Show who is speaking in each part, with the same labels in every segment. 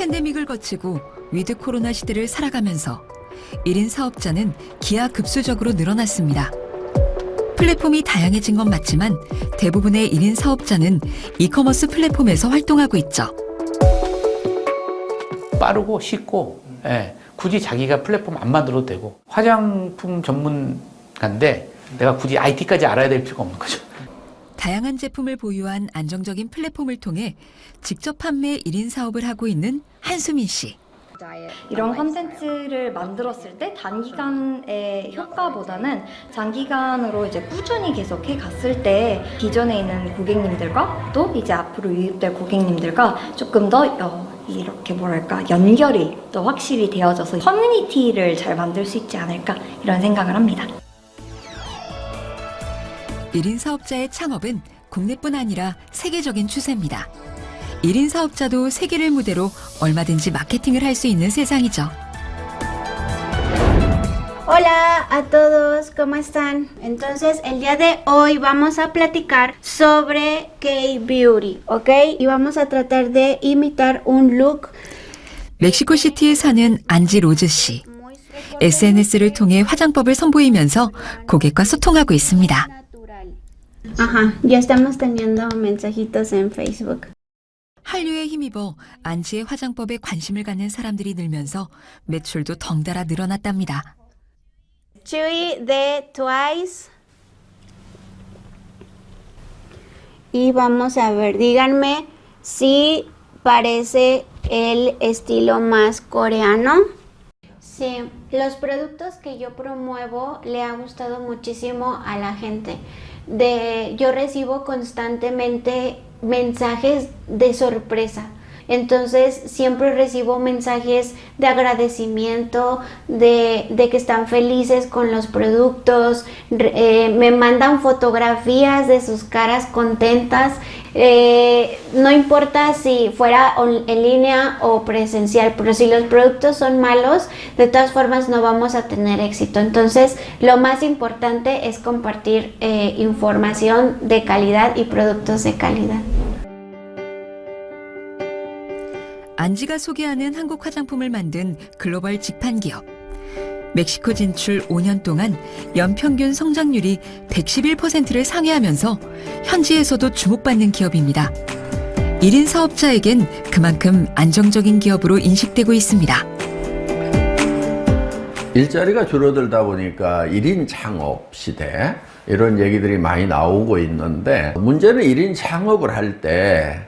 Speaker 1: 팬데믹을 거치고 위드 코로나 시대를 살아가면서 1인 사업자는 기하급수적으로 늘어났습니다. 플랫폼이 다양해진 건 맞지만 대부분의 1인 사업자는 이커머스 플랫폼에서 활동하고 있죠.
Speaker 2: 빠르고 쉽고 예, 굳이 자기가 플랫폼 안 만들어도 되고 화장품 전문가인데 내가 굳이 IT까지 알아야 될 필요가 없는 거죠.
Speaker 1: 다양한 제품을 보유한 안정적인 플랫폼을 통해 직접 판매 1인 사업을 하고 있는 한수민 씨.
Speaker 3: 이런 컨텐츠를 만들었을 때 단기간의 효과보다는 장기간으로 이제 꾸준히 계속 해 갔을 때 기존에 있는 고객님들과 또 이제 앞으로 유입될 고객님들과 조금 더 어, 이렇게 뭐랄까 연결이 더 확실히 되어져서 커뮤니티를 잘 만들 수 있지 않을까 이런 생각을 합니다.
Speaker 1: 1인 사업자의 창업은 국내뿐 아니라 세계적인 추세입니다. 1인 사업자도 세계를 무대로 얼마든지 마케팅을 할 수 있는 세상이죠.
Speaker 4: Hola a todos, ¿cómo están? Entonces, el día de hoy vamos a platicar sobre K-Beauty, ¿ok? Y vamos a tratar de imitar un look
Speaker 1: 멕시코 시티에 사는 안지 로즈 씨. SNS를 통해 화장법을 선보이면서 고객과 소통하고 있습니다.
Speaker 4: natural. Ajá, ya estamos teniendo mensajitos en Facebook.
Speaker 1: 한류에 힘입어 안지의 화장법에 관심을 갖는 사람들이 늘면서 매출도 덩달아 늘어났답니다.
Speaker 4: Chewy de Twice. Y vamos a ver, díganme si parece el estilo más coreano. Sí, los productos que yo promuevo le ha gustado muchísimo a la gente. De, yo recibo constantemente mensajes de sorpresa. Entonces siempre recibo mensajes de agradecimiento, de, que están felices con los productos, eh, me mandan fotografías de sus caras contentas. Eh, no importa si fuera en línea o presencial, pero si los productos son malos, de todas formas no vamos a tener éxito. Entonces lo más importante es compartir eh, información de calidad y productos de calidad.
Speaker 1: 안지가 소개하는 한국 화장품을 만든 글로벌 직판 기업. 멕시코 진출 5년 동안 연평균 성장률이 111%를 상회하면서 현지에서도 주목받는 기업입니다. 1인 사업자에겐 그만큼 안정적인 기업으로 인식되고 있습니다.
Speaker 5: 일자리가 줄어들다 보니까 1인 창업 시대 이런 얘기들이 많이 나오고 있는데 문제는 1인 창업을 할 때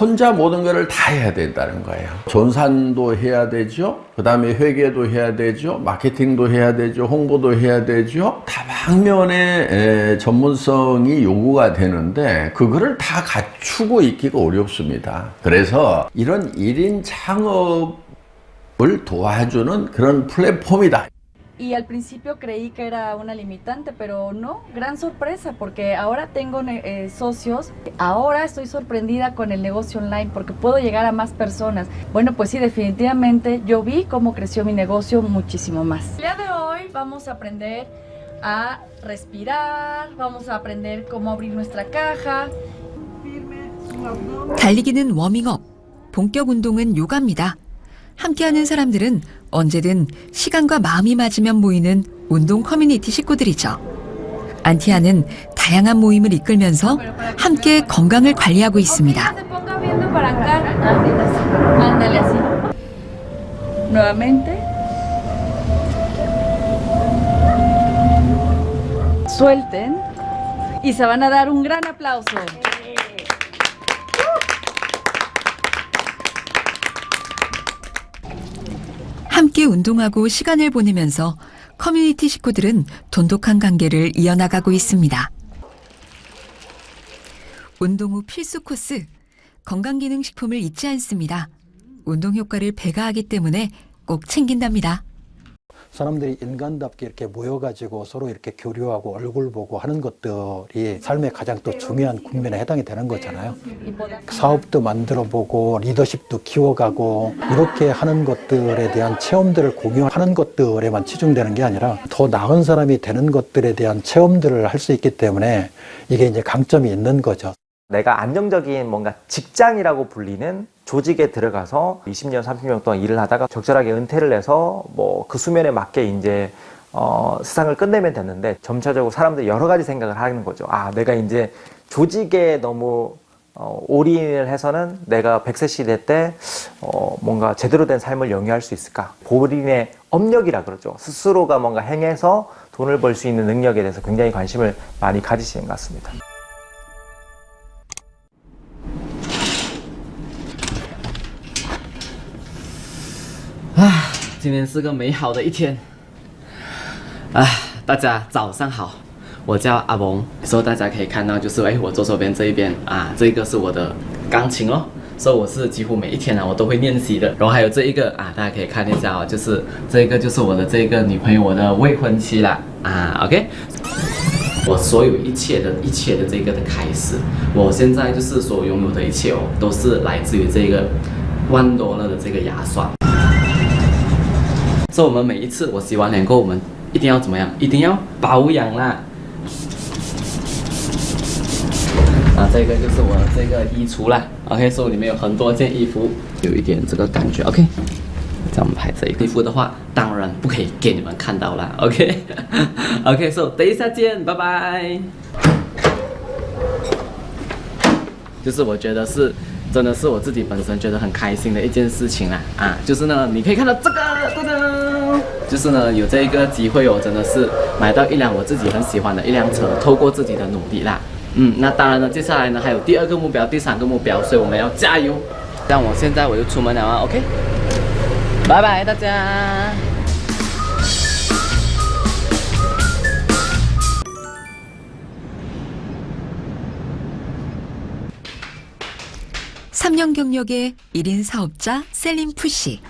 Speaker 5: 혼자 모든 것을 다 해야 된다는 거예요. 전산도 해야 되죠. 그 다음에 회계도 해야 되죠. 마케팅도 해야 되죠. 홍보도 해야 되죠. 다방면의 에, 전문성이 요구가 되는데 그거를 다 갖추고 있기가 어렵습니다. 그래서 이런 1인 창업 을 도와주는 그런 플랫폼이다.
Speaker 6: Y al principio creí que era una limitante, pero no, gran sorpresa, porque ahora tengo ne- eh, socios. Ahora estoy sorprendida con el negocio online porque puedo llegar a más personas. Bueno, pues sí, definitivamente yo vi cómo creció mi negocio muchísimo más. El día de hoy vamos a aprender a respirar, vamos a aprender cómo abrir nuestra caja.
Speaker 1: 달리기는 워밍업, 본격 운동은 요가입니다. 함께하는 사람들은 언제든 시간과 마음이 맞으면 모이는 운동 커뮤니티 식구들이죠. 안티아는 다양한 모임을 이끌면서 함께 건강을 관리하고 있습니다.
Speaker 6: Se van a dar un gran aplauso.
Speaker 1: 함께 운동하고 시간을 보내면서 커뮤니티 식구들은 돈독한 관계를 이어나가고 있습니다. 운동 후 필수 코스, 건강기능식품을 잊지 않습니다. 운동 효과를 배가하기 때문에 꼭 챙긴답니다.
Speaker 7: 사람들이 인간답게 이렇게 모여가지고 서로 이렇게 교류하고 얼굴 보고 하는 것들이 삶의 가장 또 중요한 국면에 해당이 되는 거잖아요. 사업도 만들어 보고 리더십도 키워가고 이렇게 하는 것들에 대한 체험들을 공유하는 것들에만 치중되는 게 아니라 더 나은 사람이 되는 것들에 대한 체험들을 할 수 있기 때문에 이게 이제 강점이 있는 거죠.
Speaker 8: 내가 안정적인 뭔가 직장이라고 불리는 조직에 들어가서 20년, 30년 동안 일을 하다가 적절하게 은퇴를 해서 뭐 그 수면에 맞게 이제 어, 세상을 끝내면 됐는데 점차적으로 사람들이 여러 가지 생각을 하는 거죠. 아, 내가 이제 조직에 너무 어, 올인을 해서는 내가 100세 시대 때 어, 뭔가 제대로 된 삶을 영위할 수 있을까? 본인의 업력이라 그러죠. 스스로가 뭔가 행해서 돈을 벌 수 있는 능력에 대해서 굉장히 관심을 많이 가지시는 것 같습니다.
Speaker 9: 今天是个美好的一天。啊，大家早上好，我叫阿蒙。所以大家可以看到，就是哎，我左手边这一边啊，这个是我的钢琴哦。所以我是几乎每一天啊，我都会练习的。然后还有这一个啊，大家可以看一下哦，就是这个就是我的这个女朋友，我的未婚妻啦啊。OK，我所有一切的一切的这个的开始，我现在就是所拥有的一切哦，都是来自于这个万多乐的这个牙刷。所以我们每一次我洗完脸过后，我们一定要怎么样？一定要保养啦。啊，这个就是我这个衣橱啦。OK，所以里面有很多件衣服，有一点这个感觉。OK，这样我们拍这一个衣服的话，当然不可以给你们看到啦。OK，OK，所以等一下见，拜拜。就是我觉得是真的是我自己本身觉得很开心的一件事情啦啊，就是呢，你可以看到这个，噔噔，就是呢有这一个机会哦，真的是买到一辆我自己很喜欢的一辆车，透过自己的努力啦，嗯，那当然呢，接下来呢还有第二个目标、第三个目标，所以我们要加油。但我现在我就出门了啊，OK，拜拜大家。
Speaker 1: 3년 경력의 1인 사업자 셀린 푸씨.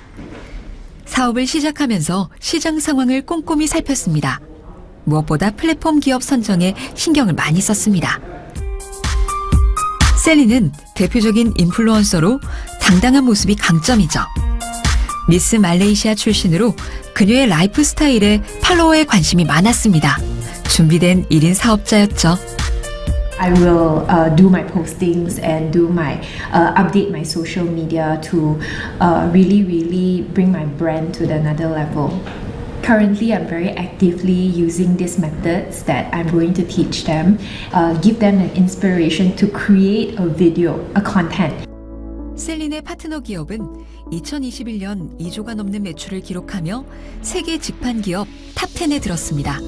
Speaker 1: 사업을 시작하면서 시장 상황을 꼼꼼히 살폈습니다. 무엇보다 플랫폼 기업 선정에 신경을 많이 썼습니다. 셀린은 대표적인 인플루언서로 당당한 모습이 강점이죠. 미스 말레이시아 출신으로 그녀의 라이프 스타일에 팔로워에 관심이 많았습니다. 준비된 1인 사업자였죠.
Speaker 10: I will uh, do my postings and do my uh, update my social media to uh, really, really bring my brand to the another level. Currently, I'm very actively using these methods that I'm going to teach them, uh, give them an inspiration to create a video, a content.
Speaker 1: 셀린의 파트너 기업은 2021년 2조가 넘는 매출을 기록하며 세계 직판 기업 탑10에 들었습니다.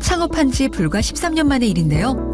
Speaker 1: 창업한 지 불과 13년 만의 일인데요.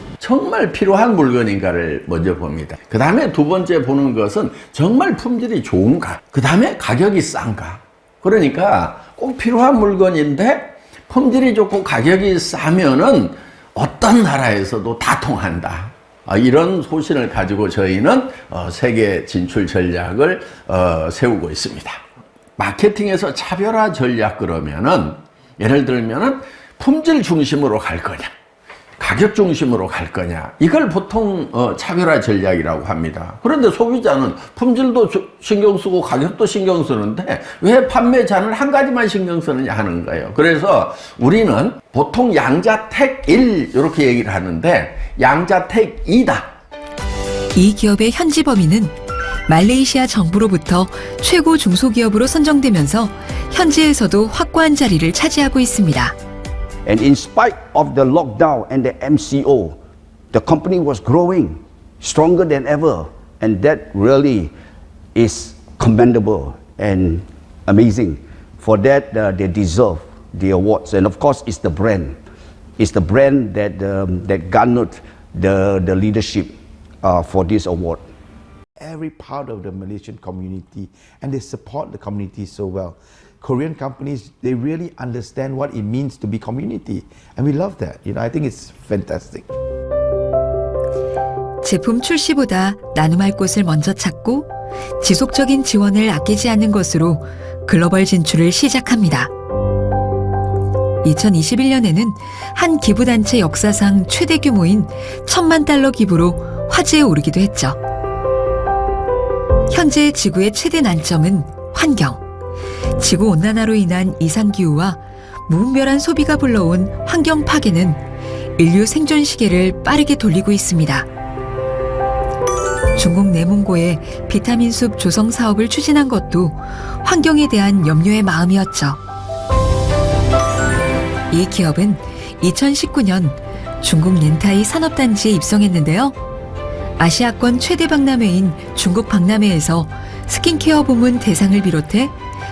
Speaker 5: 정말 필요한 물건인가를 먼저 봅니다. 그 다음에 두 번째 보는 것은 정말 품질이 좋은가. 그 다음에 가격이 싼가. 그러니까 꼭 필요한 물건인데 품질이 좋고 가격이 싸면은 어떤 나라에서도 다 통한다. 아, 이런 소신을 가지고 저희는 어, 세계 진출 전략을 어, 세우고 있습니다. 마케팅에서 차별화 전략 그러면은 예를 들면은 품질 중심으로 갈 거냐. 가격 중심으로 갈 거냐. 이걸 보통 어, 차별화 전략이라고 합니다. 그런데 소비자는 품질도 주- 신경 쓰고 가격도 신경 쓰는데 왜 판매자는 한 가지만 신경 쓰느냐 하는 거예요. 그래서 우리는 보통 양자택 1 이렇게 얘기를 하는데 양자택 2다.
Speaker 1: 이 기업의 현지 범위는 말레이시아 정부로부터 최고 중소기업으로 선정되면서 현지에서도 확고한 자리를 차지하고 있습니다.
Speaker 11: And in spite of the lockdown and the MCO, the company was growing stronger than ever. And that really is commendable and amazing. For that, uh, they deserve the awards. And of course, it's the brand. It's the brand that, um, that garnered the, the leadership uh, for this award.
Speaker 12: every part of the Malaysian community and they support the community so well. Korean companies, they really understand what it means to be community. And we love that. You know, I think it's fantastic.
Speaker 1: 제품 출시보다 나눔할 곳을 먼저 찾고 지속적인 지원을 아끼지 않는 것으로 글로벌 진출을 시작합니다. 2021년에는 한 기부단체 역사상 최대 규모인 천만 달러 기부로 화제에 오르기도 했죠. 현재 지구의 최대 난점은 환경. 지구 온난화로 인한 이상 기후와 무분별한 소비가 불러온 환경 파괴는 인류 생존 시계를 빠르게 돌리고 있습니다. 중국 내몽고의 비타민 숲 조성 사업을 추진한 것도 환경에 대한 염려의 마음이었죠. 이 기업은 2019년 중국 렌타이 산업단지에 입성했는데요. 아시아권 최대 박람회인 중국 박람회에서 스킨케어 부문 대상을 비롯해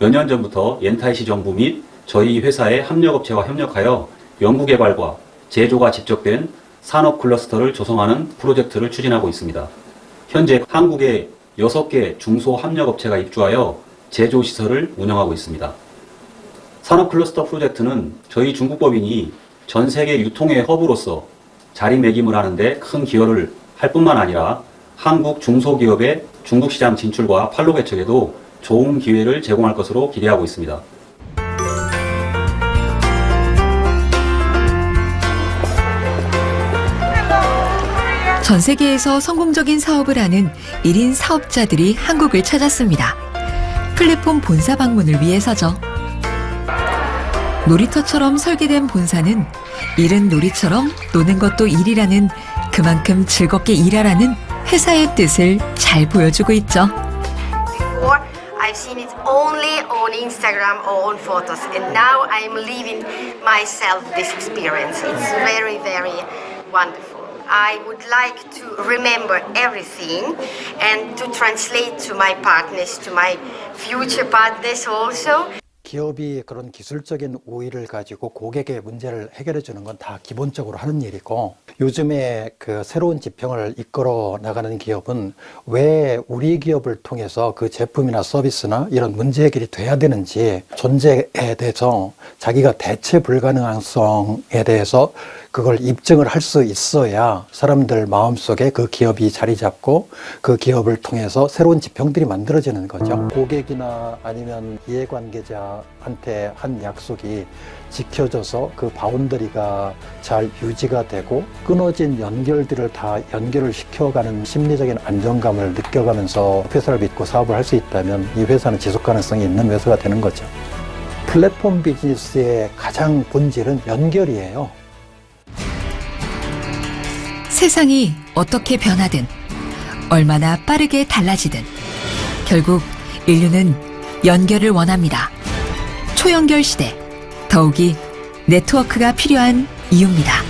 Speaker 13: 몇 년 전부터 옌타이시 정부 및 저희 회사의 협력업체와 협력하여 연구개발과 제조가 집적된 산업 클러스터를 조성하는 프로젝트를 추진하고 있습니다. 현재 한국에 6개 중소협력업체가 입주하여 제조시설을 운영하고 있습니다. 산업 클러스터 프로젝트는 저희 중국법인이 전 세계 유통의 허브로서 자리매김을 하는데 큰 기여를 할 뿐만 아니라 한국 중소기업의 중국 시장 진출과 판로 개척에도 좋은 기회를 제공할 것으로 기대하고 있습니다.
Speaker 1: 전 세계에서 성공적인 사업을 하는 1인 사업자들이 한국을 찾았습니다. 플랫폼 본사 방문을 위해서죠. 놀이터처럼 설계된 본사는 일은 놀이처럼 노는 것도 일이라는 그만큼 즐겁게 일하라는 회사의 뜻을 잘 보여주고 있죠.
Speaker 14: I've seen it only on Instagram or on photos, and now I'm living myself this experience. It's very, very wonderful. I would like to remember everything and to translate to my partners, to my future partners also.
Speaker 7: 기업이 그런 기술적인 우위를 가지고 고객의 문제를 해결해 주는 건 다 기본적으로 하는 일이고 요즘에 그 새로운 지평을 이끌어 나가는 기업은 왜 우리 기업을 통해서 그 제품이나 서비스나 이런 문제 해결이 돼야 되는지 존재에 대해서 자기가 대체 불가능성에 대해서 그걸 입증을 할 수 있어야 사람들 마음속에 그 기업이 자리 잡고 그 기업을 통해서 새로운 지평들이 만들어지는 거죠. 고객이나 아니면 이해관계자 한테 한 약속이 지켜져서 그 바운더리가 잘 유지가 되고 끊어진 연결들을 다 연결을 시켜가는 심리적인 안정감을 느껴가면서 회사를 믿고 사업을 할 수 있다면 이 회사는 지속 가능성이 있는 회사가 되는 거죠. 플랫폼 비즈니스의 가장 본질은 연결이에요.
Speaker 1: 세상이 어떻게 변하든 얼마나 빠르게 달라지든 결국 인류는 연결을 원합니다. 초연결 시대 더욱이 네트워크가 필요한 이유입니다.